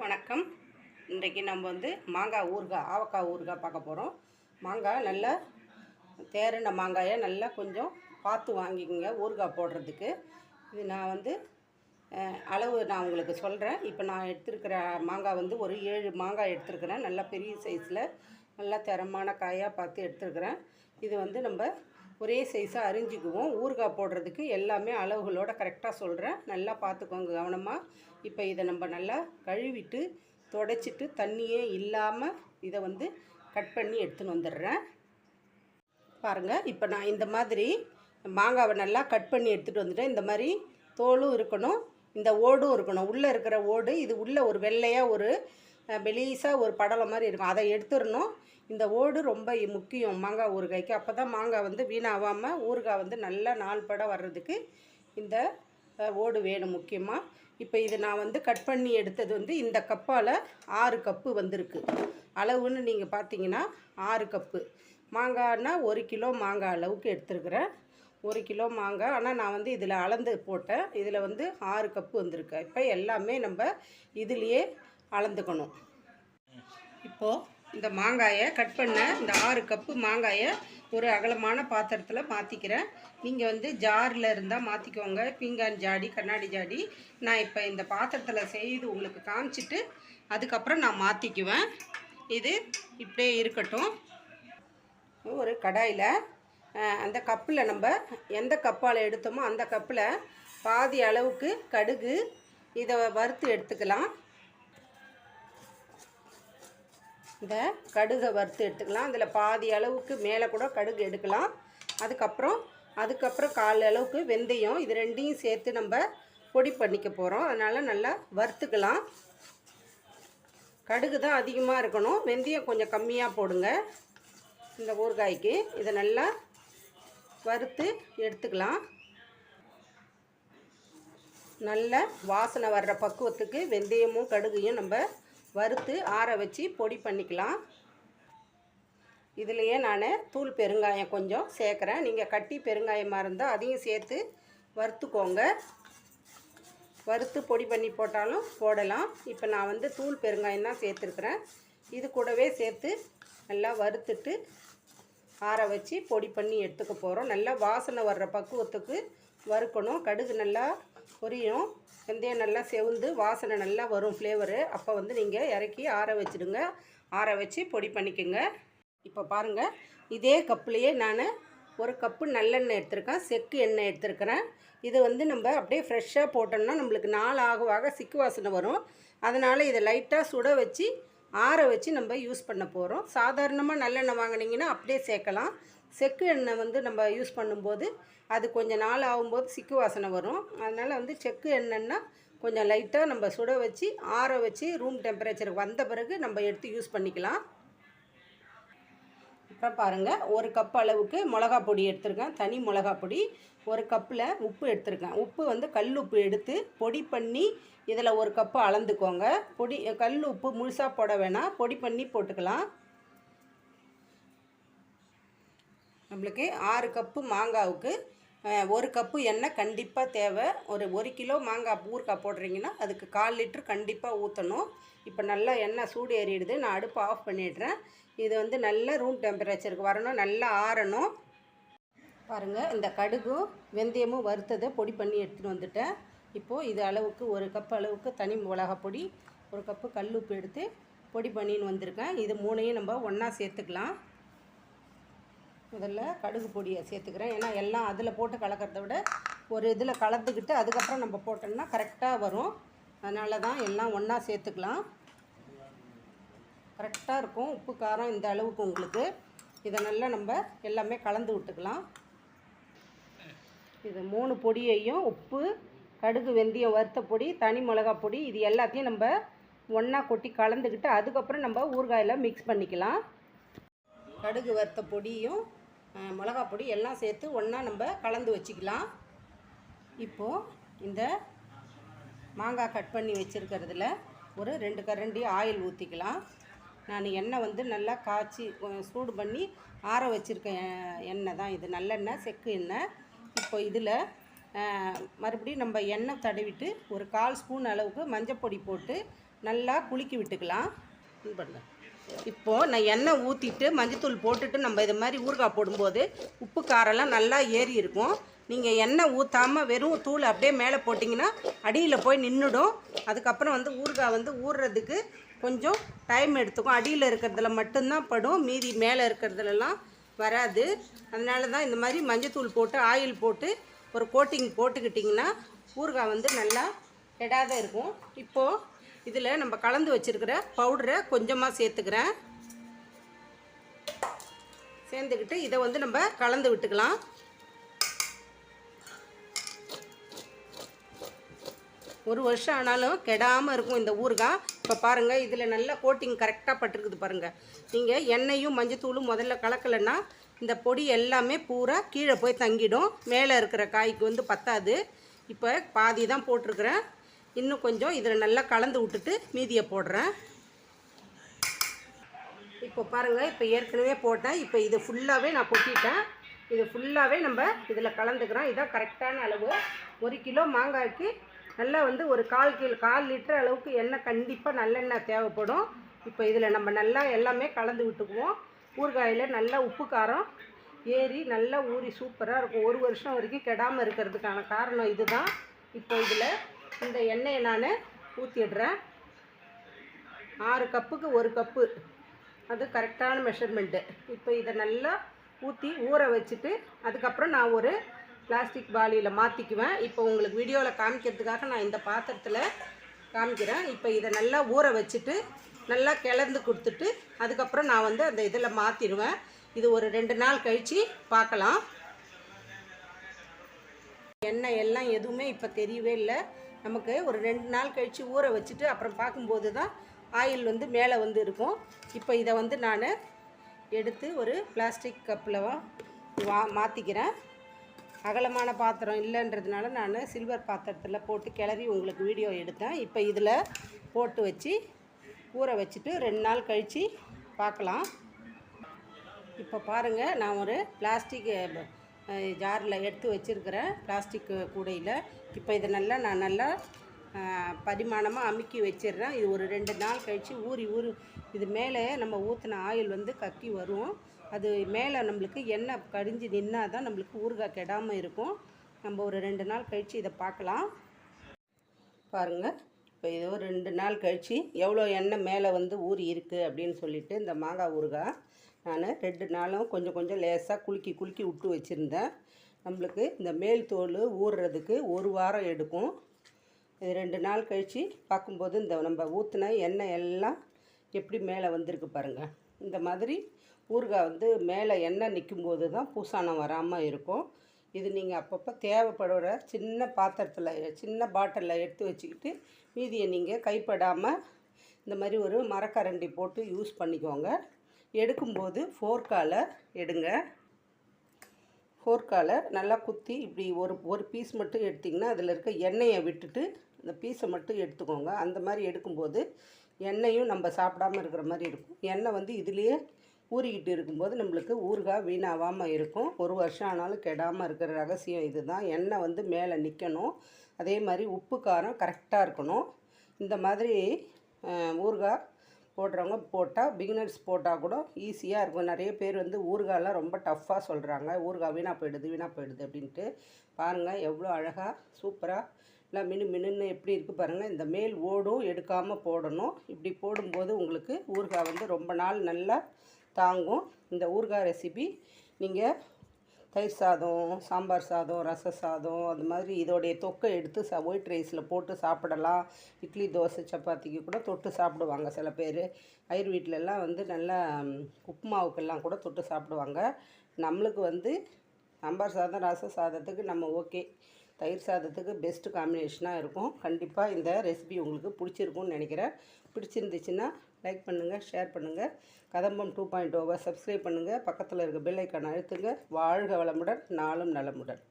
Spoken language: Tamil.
வணக்கம். இன்றைக்கு நம்ம வந்து மாங்காய் ஊறுகாய் ஆவக்காய் ஊறுகாய் பார்க்க போகிறோம் மாங்காய் நல்லா தேறின மாங்காயை நல்லா கொஞ்சம் பார்த்து வாங்கிக்கோங்க ஊறுகாய் போடுறதுக்கு. இது நான் வந்து அளவு நான் உங்களுக்கு சொல்கிறேன் இப்போ நான் எடுத்திருக்கிற மாங்காய் வந்து ஒரு ஏழு மாங்காய் எடுத்துருக்குறேன். நல்லா பெரிய சைஸில் நல்லா தரமான காயாக பார்த்து எடுத்துருக்குறேன். இது வந்து நம்ம ஒரே சைஸாக அரிஞ்சிக்குவோம். ஊறுகாய் போடுறதுக்கு எல்லாமே அளவுகளோட கரெக்டாக சொல்கிறேன் நல்லா பார்த்துக்கோங்க கவனமாக இப்போ இதை நம்ம நல்லா கழுவிட்டு தொடச்சிட்டு தண்ணியே இல்லாமல் இதை வந்து கட் பண்ணி எடுத்துன்னு வந்துடுறேன். பாருங்கள் இப்போ நான் இந்த மாதிரி மாங்காவை நல்லா கட் பண்ணி எடுத்துகிட்டு வந்துட்டேன். இந்த மாதிரி தோலும் இருக்கணும் இந்த ஓடும் இருக்கணும். உள்ளே இருக்கிற ஓடு இது உள்ளே ஒரு வெள்ளையாக ஒரு பெலீஸாக ஒரு படலம் மாதிரி இருக்கும். அதை எடுத்துடணும். இந்த ஓடு ரொம்ப முக்கியம். மாங்காய் ஊறுகாய்க்கு. அப்போ தான் மாங்காய் வந்து வீணாகாமல் ஊறுகாய் வந்து நல்லா நாள் பட வர்றதுக்கு இந்த ஓடு வேணும் முக்கியமாக இப்போ இது நான் வந்து கட் பண்ணி எடுத்தது வந்து இந்த கப்பால் ஆறு கப்பு வந்திருக்கு. அளவுன்னு நீங்கள் பார்த்தீங்கன்னா ஆறு கப்பு. மாங்காய்னா ஒரு கிலோ மாங்காய் அளவுக்கு எடுத்துருக்குறேன். ஒரு கிலோ மாங்காய். ஆனால் நான் வந்து இதில் அளந்து போட்டேன். இதில் வந்து ஆறு கப்பு வந்திருக்கு. இப்போ எல்லாமே நம்ம இதுலேயே அளந்துக்கணும். இப்போது இந்த மாங்காயை கட் பண்ண இந்த ஆறு கப்பு மாங்காயை ஒரு அகலமான பாத்திரத்தில் மாற்றிக்கிறேன் நீங்கள் வந்து ஜாரில் இருந்தால் மாற்றிக்கோங்க பீங்கான் ஜாடி கண்ணாடி ஜாடி. நான் இப்போ இந்த பாத்திரத்தில் செய்து உங்களுக்கு காமிச்சிட்டு அதுக்கப்புறம் நான் மாற்றிக்குவேன் இது இப்படியே இருக்கட்டும். ஒரு கடாயில் அந்த கப்பில் நம்ம எந்த கப்பால் எடுத்தோமோ அந்த கப்பில் பாதி அளவுக்கு கடுகு இதை வறுத்து எடுத்துக்கலாம். இந்த கடுகை வறுத்து எடுத்துக்கலாம். அதில் பாதி அளவுக்கு மேலே கூட கடுகு எடுக்கலாம். அதுக்கப்புறம் அதுக்கப்புறம் கால் அளவுக்கு வெந்தயம் இது ரெண்டையும் சேர்த்து நம்ம பொடி பண்ணிக்க போகிறோம் அதனால் நல்லா வறுத்துக்கலாம். கடுகு தான் அதிகமாக இருக்கணும். வெந்தயம் கொஞ்சம் கம்மியாக போடுங்க. இந்த ஊறுகாய்க்கு இதை நல்லா வறுத்து எடுத்துக்கலாம். நல்ல வாசனை வர்ற பக்குவத்துக்கு வெந்தயமும் கடுகையும் நம்ம வறுத்து ஆற வச்சு பொடி பண்ணிக்கலாம். இதுலேயே நான் தூள் பெருங்காயம் கொஞ்சம் சேர்க்குறேன். நீங்கள் கட்டி பெருங்காயமாக இருந்தால் அதையும் சேர்த்து வறுத்துக்கோங்க. வறுத்து பொடி பண்ணி போட்டாலும் போடலாம். இப்போ நான் வந்து தூள் பெருங்காயம் தான் சேர்த்துருக்குறேன். இது கூடவே சேர்த்து நல்லா வறுத்துட்டு ஆற வச்சு பொடி பண்ணி எடுத்துக்க போகிறோம் நல்லா வாசனை வர்ற பக்குவத்துக்கு வறுக்கணும். கடுகு நல்லா பொரியும். வெந்தயம் நல்லா செவுந்து வாசனை நல்லா வரும் ஃப்ளேவரு அப்போ வந்து நீங்கள் இறக்கி ஆற வச்சுடுங்க. ஆற வச்சு பொடி பண்ணிக்கோங்க. இப்போ பாருங்கள் இதே கப்புலேயே நான் ஒரு கப்பு நல்லெண்ணெய் எடுத்திருக்கேன். செக்கு எண்ணெய் எடுத்திருக்கிறேன். இது வந்து நம்ம அப்படியே ஃப்ரெஷ்ஷாக போட்டோம்னா நம்மளுக்கு நாள் ஆக ஆக சிக்கு வாசனை வரும். அதனால் இதை லைட்டாக சுட வச்சு ஆற வச்சு நம்ம யூஸ் பண்ண போகிறோம் சாதாரணமாக நல்லெண்ணெய் வாங்கினீங்கன்னா அப்படியே சேர்க்கலாம். செக்கு எண்ணெய் வந்து நம்ம யூஸ் பண்ணும்போது அது கொஞ்சம் நாள் ஆகும்போது சிக்கு வாசனை வரும். அதனால் வந்து செக்கு எண்ணெய்னா கொஞ்சம் லைட்டாக நம்ம சுட வச்சு ஆற வச்சு ரூம் டெம்பரேச்சருக்கு வந்த பிறகு நம்ம எடுத்து யூஸ் பண்ணிக்கலாம். அப்புறம் பாருங்கள் ஒரு கப் அளவுக்கு மிளகா பொடி எடுத்திருக்கேன். தனி மிளகா பொடி ஒரு கப்பில் உப்பு எடுத்திருக்கேன். உப்பு வந்து கல் உப்பு எடுத்து பொடி பண்ணி இதில் ஒரு கப்பு அளந்துக்கோங்க. பொடி கல் உப்பு முழுசாக போட வேணாம். பொடி பண்ணி போட்டுக்கலாம். நம்மளுக்கு ஆறு கப்பு மாங்காவுக்கு ஒரு கப்பு எண்ணெய் கண்டிப்பாக தேவை. ஒரு ஒரு கிலோ மாங்காய் ஊறுகாய் போடுறீங்கன்னா அதுக்கு கால் லிட்ரு கண்டிப்பாக ஊற்றணும் இப்போ நல்லா எண்ணெய் சூடு ஏறிடுது. நான் அடுப்பு ஆஃப் பண்ணிடுறேன். இது வந்து நல்ல ரூம் டெம்பரேச்சருக்கு வரணும் நல்லா ஆறணும். பாருங்கள் இந்த கடுகும் வெந்தயமும் வறுத்ததை பொடி பண்ணி எடுத்துகிட்டு வந்துட்டேன். இப்போது இது அளவுக்கு ஒரு கப் அளவுக்கு தனி மிளகா பொடி ஒரு கப்பு கல் உப்பு எடுத்து பொடி பண்ணின்னு வந்திருக்கேன். இது மூணையும் நம்ம ஒன்றா சேர்த்துக்கலாம். முதல்ல கடுகு பொடியை சேர்த்துக்கிறேன். ஏன்னா எல்லாம் அதில் போட்டு கலக்கிறத விட ஒரு இதில் கலந்துக்கிட்டு அதுக்கப்புறம் நம்ம போட்டோம்னா கரெக்டாக வரும். அதனால தான் எல்லாம் ஒன்றா சேர்த்துக்கலாம். கரெக்டாக இருக்கும். உப்பு காரம் இந்த அளவுக்கு உங்களுக்கு. இதை நல்லா நம்ம எல்லாமே கலந்து விட்டுக்கலாம். இது மூணு பொடியையும் உப்பு கடுகு வெந்தயம் வறுத்த பொடி தனி மிளகா பொடி இது எல்லாத்தையும் நம்ம ஒன்றா கொட்டி கலந்துக்கிட்டு அதுக்கப்புறம் நம்ம ஊறுகாயில் மிக்ஸ் பண்ணிக்கலாம். கடுகு வறுத்த பொடியும் மிளகா பொடி எல்லாம் சேர்த்து ஒன்றா நம்ம கலந்து வச்சுக்கலாம். இப்போது இந்த மாங்காய் கட் பண்ணி வச்சுருக்கிறதுல ஒரு ரெண்டு கரண்டி ஆயில் ஊற்றிக்கலாம் நான் எண்ணெய் வந்து நல்லா காய்ச்சி சூடு பண்ணி ஆற வச்சுருக்க எண்ணெய் தான் இது. நல்லெண்ணெய் செக்கு எண்ணெய். இப்போ இதில் மறுபடியும் நம்ம எண்ணெய் தடவிட்டு ஒரு கால் ஸ்பூன் அளவுக்கு மஞ்சப்பொடி போட்டு நல்லா குலுக்கி விட்டுக்கலாம். இது இப்போது நான் எண்ணெய் ஊற்றிட்டு மஞ்சத்தூள் போட்டுட்டு நம்ம இது மாதிரி ஊறுகாய் போடும்போது உப்பு காரெல்லாம் நல்லா ஏறி இருக்கும். நீங்கள் எண்ணெய் ஊற்றாமல் வெறும் தூள் அப்படியே மேலே போட்டிங்கன்னா அடியில் போய் நின்றுடும் அதுக்கப்புறம் வந்து ஊறுகாய் வந்து ஊறுறதுக்கு கொஞ்சம் டைம் எடுத்துக்கும். அடியில் இருக்கிறதுல மட்டும்தான் படும். மீதி மேலே இருக்கிறதுலலாம் வராது. அதனால தான் இந்த மாதிரி மஞ்சத்தூள் போட்டு ஆயில் போட்டு ஒரு கோட்டிங் போட்டுக்கிட்டிங்கன்னா ஊறுகாய் வந்து நல்லா கெடாத இருக்கும். இப்போது இதில் நம்ம கலந்து வச்சுருக்கிற பவுடரை கொஞ்சமாக சேர்த்துக்கிறேன். சேர்ந்துக்கிட்டு இதை வந்து நம்ம கலந்து விட்டுக்கலாம். ஒரு வருஷம் ஆனாலும் கெடாமல் இருக்கும் இந்த ஊறுகாய் இப்போ பாருங்கள் இதில் நல்ல கோட்டிங் கரெக்டாக பட்டிருக்குது பாருங்கள் நீங்கள் எண்ணெயும் மஞ்சத்தூளும் முதல்ல கலக்கலைன்னா இந்த பொடி எல்லாமே பூரா கீழே போய் தங்கிடும். மேலே இருக்கிற காய்க்கு வந்து பத்தாது. இப்போ பாதி தான் போட்டிருக்கிறேன். இன்னும் கொஞ்சம் இதில் நல்லா கலந்து விட்டுட்டு மீதியை போடுறேன். இப்போ பாருங்கள் இப்போ ஏற்கனவே போட்டேன். இப்போ இது ஃபுல்லாகவே நான் கொட்டிட்டேன். இது ஃபுல்லாகவே நம்ம இதில் கலந்துக்கிறோம். இதான் கரெக்டான அளவு. ஒரு கிலோ மாங்காய்க்கு நல்லா வந்து ஒரு கால் கிலோ கால் லிட்டர் அளவுக்கு எண்ணெய் கண்டிப்பாக நல்லெண்ணெய் தேவைப்படும். இப்போ இதில் நம்ம நல்லா எல்லாமே கலந்து விட்டுக்குவோம். ஊறுகாயில் நல்லா உப்பு காரம் ஏறி நல்லா ஊறி சூப்பராக இருக்கும். ஒரு வருஷம் வரைக்கும் கெடாமல் இருக்கிறதுக்கான காரணம் இதுதான். இப்போ இதில் இந்த எண்ணெயை நான் ஊற்றிடுறேன் ஆறு கப்புக்கு ஒரு கப்பு. அது கரெக்டான மெஷர்மெண்ட்டு இப்போ இதை நல்லா ஊற்றி ஊற வச்சுட்டு அதுக்கப்புறம் நான் ஒரு பிளாஸ்டிக் பாலியில் மாற்றிக்குவேன் இப்போ உங்களுக்கு வீடியோவில் காமிக்கிறதுக்காக நான் இந்த பாத்திரத்தில் காமிக்கிறேன். இப்போ இதை நல்லா ஊற வச்சுட்டு நல்லா கிளந்து கொடுத்துட்டு அதுக்கப்புறம் நான் வந்து அந்த இதில் மாற்றிடுவேன் இது ஒரு ரெண்டு நாள் கழித்து பார்க்கலாம். எண்ணெய் எல்லாம் எதுவுமே இப்போ தெரியவே இல்லை. நமக்கு ஒரு ரெண்டு நாள் கழித்து ஊற வச்சுட்டு அப்புறம் பார்க்கும்போது தான் ஆயில் வந்து மேலே வந்து இருக்கும். இப்போ இதை வந்து நான் எடுத்து ஒரு பிளாஸ்டிக் கப்பில் வா மாற்றிக்கிறேன் அகலமான பாத்திரம் இல்லைன்றதுனால நான் சில்வர் பாத்திரத்தில் போட்டு கிளறி உங்களுக்கு வீடியோ எடுத்தேன். இப்போ இதில் போட்டு வச்சு ஊற வச்சுட்டு ரெண்டு நாள் கழித்து பார்க்கலாம் இப்போ பாருங்கள் நான் ஒரு பிளாஸ்டிக் ஜாரில் எடுத்து வச்சுருக்கிறேன் பிளாஸ்டிக் கூடையில். இப்போ இதை நல்லா நான் நல்லா பரிமாணமாக அமுக்கி வச்சிடுறேன். இது ஒரு ரெண்டு நாள் கழித்து ஊறி ஊறி இது மேலே நம்ம ஊற்றின ஆயில் வந்து கக்கி வரும். அது மேலே நம்மளுக்கு எண்ணெய் கடிஞ்சு நின்னா தான் நம்மளுக்கு ஊறுகாய் கெடாமல் இருக்கும். நம்ம ஒரு ரெண்டு நாள் கழித்து இதை பார்க்கலாம். பாருங்கள் இப்போ ஏதோ ரெண்டு நாள் கழித்து எவ்வளோ எண்ணெய் மேலே வந்து ஊறி இருக்குது அப்படின்னு சொல்லிட்டு இந்த மாங்காய் ஊறுகாய் நான் ரெண்டு நாளும் கொஞ்சம் கொஞ்சம் லேசாக குலுக்கி குலுக்கி விட்டு வச்சுருந்தேன். நம்மளுக்கு இந்த மேல் தோல் ஊறுறதுக்கு ஒரு வாரம் எடுக்கும். இது ரெண்டு நாள் கழித்து பார்க்கும்போது இந்த நம்ம ஊற்றின எண்ணெய் எல்லாம் எப்படி மேலே வந்திருக்கு பாருங்கள் இந்த மாதிரி ஊறுகாய் வந்து மேலே எண்ணெய் நிற்கும்போது தான் பூசானம் வராமல் இருக்கும். இது நீங்கள் அப்பப்போ தேவைப்படுற சின்ன பாத்திரத்தில் சின்ன பாட்டிலில் எடுத்து வச்சுக்கிட்டு மீதியை நீங்கள் கைப்படாமல் இந்த மாதிரி ஒரு மரக்கரண்டி போட்டு யூஸ் பண்ணிக்கோங்க. எடுக்கும்போது ஃபோர்க்கால் எடுங்க. ஃபோர்க்கால் நல்லா குத்தி இப்படி ஒரு ஒரு பீஸ் மட்டும் எடுத்திங்கன்னா அதில் இருக்க எண்ணெயை விட்டுட்டு இந்த பீஸை மட்டும் எடுத்துக்கோங்க. அந்த மாதிரி எடுக்கும்போது எண்ணெயும் நம்ம சாப்பிடாம இருக்கிற மாதிரி இருக்கும். எண்ணெய் வந்து இதுலேயே ஊறிக்கிட்டு இருக்கும்போது நம்மளுக்கு ஊறுகாய் வீணாகாமல் இருக்கும். ஒரு வருஷம் ஆனாலும் கெடாமல் இருக்கிற ரகசியம் இதுதான். எண்ணெய் வந்து மேலே நிற்கணும் அதே மாதிரி உப்பு காரம் கரெக்டாக இருக்கணும். இந்த மாதிரி ஊறுகாய் போடுறவங்க போட்டால் பிகினர்ஸ் போட்டால் கூட ஈஸியாக இருக்கும். நிறைய பேர் வந்து ஊறுகாயெலாம் ரொம்ப டஃப்பாக சொல்கிறாங்க ஊறுகாய் வீணாக போயிடுது வீணாக போயிடுது அப்படின்ட்டு. பாருங்கள் எவ்வளோ அழகாக சூப்பராக எல்லாம் மினு மினுன்னு எப்படி இருக்குது பாருங்கள் இந்த மேல் ஓடும் எடுக்காமல் போடணும். இப்படி போடும்போது உங்களுக்கு ஊறுகாய் வந்து ரொம்ப நாள் நல்லா தாங்கும் இந்த ஊறுகாய் ரெசிபி நீங்கள் தயிர் சாதம் சாம்பார் சாதம் ரச சாதம் அது மாதிரி இதோடைய தொக்கை எடுத்து ச ஒயிட் ரைஸில் போட்டு சாப்பிடலாம். இட்லி தோசை சப்பாத்திக்கு கூட தொட்டு சாப்பிடுவாங்க சில பேர். ஐயர் வீட்டிலலாம் வந்து நல்லா உப்புமாவுக்கெல்லாம் கூட தொட்டு சாப்பிடுவாங்க. நம்மளுக்கு வந்து சாம்பார் சாதம் ரச சாதத்துக்கு நம்ம ஓகே தயிர் சாதத்துக்கு பெஸ்ட்டு காம்பினேஷனாக இருக்கும். கண்டிப்பாக இந்த ரெசிபி உங்களுக்கு பிடிச்சிருக்கும்னு நினைக்கிறேன். பிடிச்சிருந்துச்சுன்னா லைக் பண்ணுங்கள் ஷேர் பண்ணுங்கள் கதம்பம் டூ பாயிண்ட் ஓவை சப்ஸ்கிரைப் பண்ணுங்கள் பக்கத்தில் இருக்க பெல் ஐக்கான் அழுத்துங்க. வாழ்க வளமுடன் நாளும் நலமுடன்.